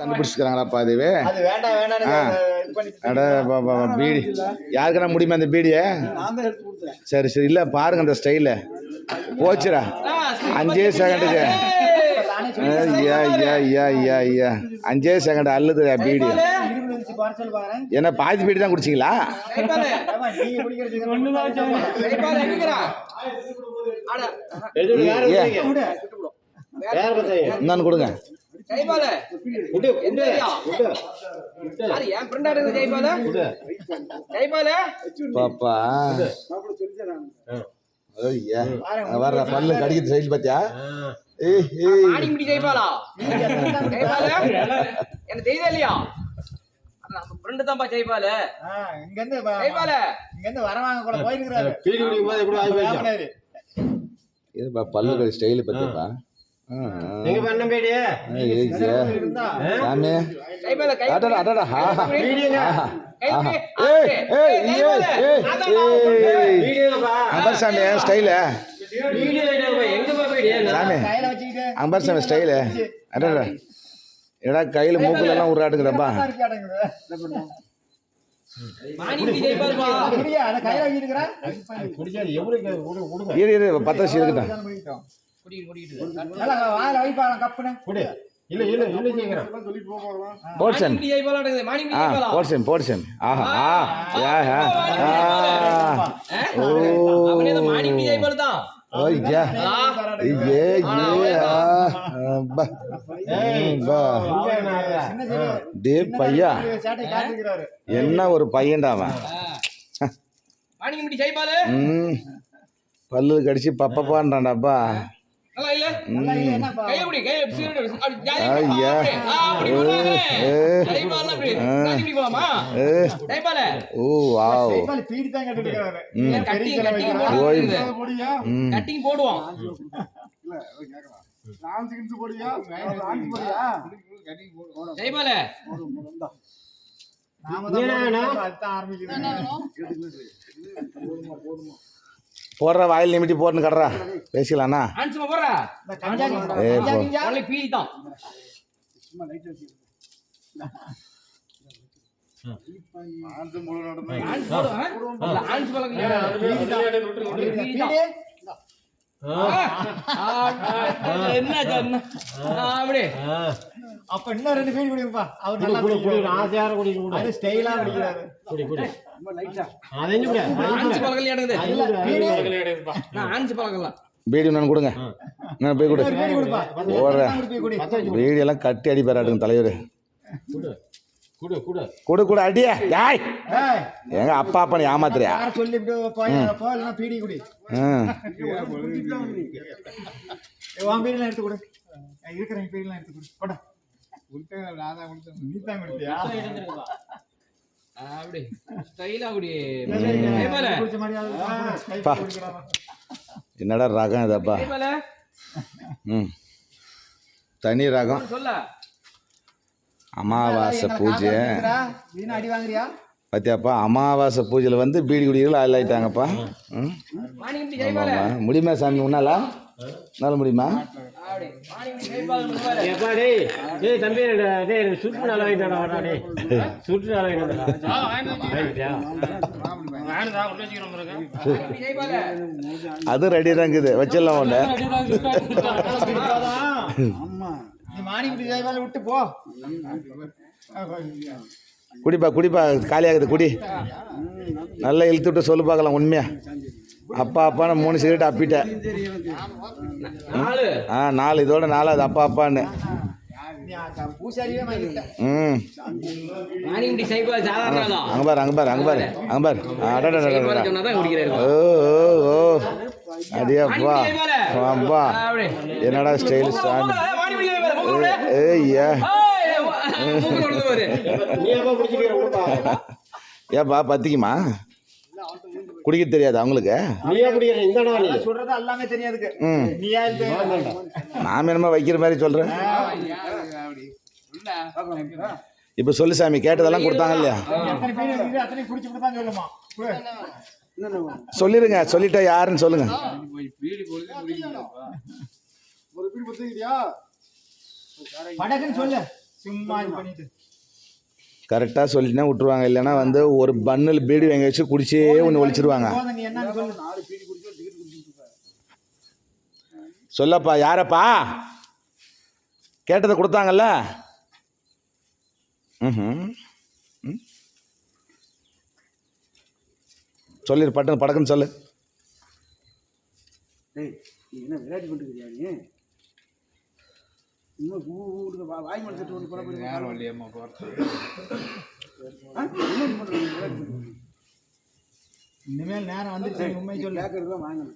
கண்டுபிடிச்சிக்கிறாங்களாப்பா இதுவே அது வேண்டாம் வேண்டாம் இது பண்ணி அட பா- பா- பா, பீடி. யாருக்கண்ணா முடியுமா அந்த பீடியை? நான் தான் எடுத்து கொடுத்தேன். சரி சரி இல்லை பாருங்க அந்த ஸ்டைலை போச்சுடா. அஞ்சே செகண்டுக்கு ஐயா ஐயா ஐயா ஐயா ஐயா. அஞ்சே செகண்ட் அல்லுதுடா பீடி. என்ன பாதி பீடி தான் குடிச்சிங்களா? நீங்க குடிக்கிறது ஒண்ணு தான் என்னன்னு கொடுங்க பாப்பா. ஐயா வர்ற பல்லு கடிக்கிறது சைடு பார்த்தியா ஏய் ஏய். என்ன தெரியுதா இல்லையா? நம்ம ஃப்ரெண்டு தான்ப்பா ஜெய்பாலு. இங்க இருந்து ஜெய்பாலு. இங்க இருந்து வரவாங்க கூட போயிருக்கிறாரு. பீடி குடிக்கும் போது எப்படி ஆகி. இதுப்பா பல்லு கடி ஸ்டைலு ஆ. எங்க பண்ண பீடி சாமி அடடா அடடா அம்பர் சாமி ஸ்டைலு சாமி அம்பர் சாமி ஸ்டைலு அடடா என்னடா கையில் மூக்குல எல்லாம் கொடுங்க இரு இரு பத்து வருஷம் இருக்கட்டும் ஜெய்பாலா போட்சன். போட்சன் ஆஹா ஆ யா யா ஆ ஓ. ஐயா ஐயே டே பையா என்ன ஒரு பையன்டா அவன்? பல்லு கடிச்சு பப்பப்பான்றான்டாப்பா ஓ வாவ். கட்டிங் போடுவோம். ஜெய்பாலு நாம தான் அதுதான் ஆரம்பிக்கிறோம் போடுற வாயில் நிமிட்டி போட்டுன்னு கட்டுறா. பேசிக்கலாண்ணா? போடுறா. அப்ப இன்னும் ரெண்டு பீடி குடிப்பா அவர் குடி நல்லா குடி குடி. குடிக்கிறாரு. ஆசையார குடி. குடி அது ஸ்டைலா குடிக்கிறாரு. குடி குடி. அதைஞ்சு குடி. ஆன்ஸ் பழக்கம் இல்லையா எனக்கு இல்ல, பீடி நான் பீடி கொடுங்க. நான் போய் கொடு. ஒரு பீடி குடிப்பா. ஓடுறேன். பீடி எல்லாம் கட்டி அடிப்பாராட்டுங்க தலைவர். குடு குடு. குடு கொடு கொடு அடியே யாய் எங்க அப்பா அப்பா ஏமாத்துறியா? யார சொல்லி இப்படி போய் போ இல்லைன்னா பீடி குடி. உன் பீடிலாம் எடுத்து கொடு. இருக்கிற பீடிலாம் எடுத்து கொடு. போடா. நீ தான் கொடுத்தியா? அப்படி. ஸ்டைலா அப்படி. சரி, ஜெய்பாலு குடிச்ச மாதிரி அது தான் கை பா. குடிக்கிறாரா? என்னடா ரகம் இதப்பா ம். தனி ரகம். சொல்ல. அமாவாசை பூஜை. அடி வாங்குறியா? பார்த்தியாப்பா அமாவாசை பூஜையில் வந்து பீடி குடிகள் ஆள் ஆயிட்டாங்கப்பா ம் ஆமாம்மா. முடியுமா சாமி உன்னால? உன்னால முடியுமா? அப்படி மாணிக்கம் ஜெய்பாலு பாரு? ஏப்பா டேய் டேய் தம்பி சுற்று அது ரெடி தான் இருக்குது வச்சிடலாம் ஒன்று விட்டு போ. குடிப்பா குடிப்பா காலியாகுது குடி. நல்லா இழுத்து விட்டு சொல்லு பார்க்கலாம் உண்மையா? அப்பா அப்பான்னு மூணு சிகரெட் அப்பிட்டேன் ஆ நாலு. இதோட நாலாவது அப்பா அப்பான்னு. ம். அங்கே பாரு அங்கே பாரு அங்கே பாரு அங்கே பாரு. ஓ ஓ ஓ. அடியாப்பா என்னடா ஸ்டைல் சாமி. ஏய்யா. ஏப்பா பத்திக்குமா? குடிக்க தெரியாது அவங்களுக்கு? நாம என்னமோ வைக்கிற மாதிரி சொல்கிறேன் இப்போ சொல்லு சாமி கேட்டதெல்லாம் கொடுத்தாங்க இல்லையா. சொல்லிடுங்க சொல்லிட்டா யாருன்னு சொல்லுங்க. படகுன்னு சொல்லு. சும்மா இது பண்ணிட்டு. கரெக்டாக சொல்லிட்டுனா விட்ருவாங்க இல்லைன்னா வந்து ஒரு பன்னில் பீடி வாங்கி வச்சு குடிச்சே ஒன்று ஒழிச்சிருவாங்க. சொல்லப்பா யாரப்பா? கேட்டதை கொடுத்தாங்கல்ல? ம். சொல்லிடு பட்டு படக்குன்னு சொல்லு. டேய் நீ என்ன விளையாட்டு பண்ணிருக்கியா இன்னும் பூ பூ வாய் மனசிட்டு ஒன்று கூட போய் நேரம் இல்லையம்மா பண்ணிட்டு இனிமேல் நேரம் வந்துருச்சு நீ உண்மை சொல்லு. கேட்கறது தான் வாங்கணும்.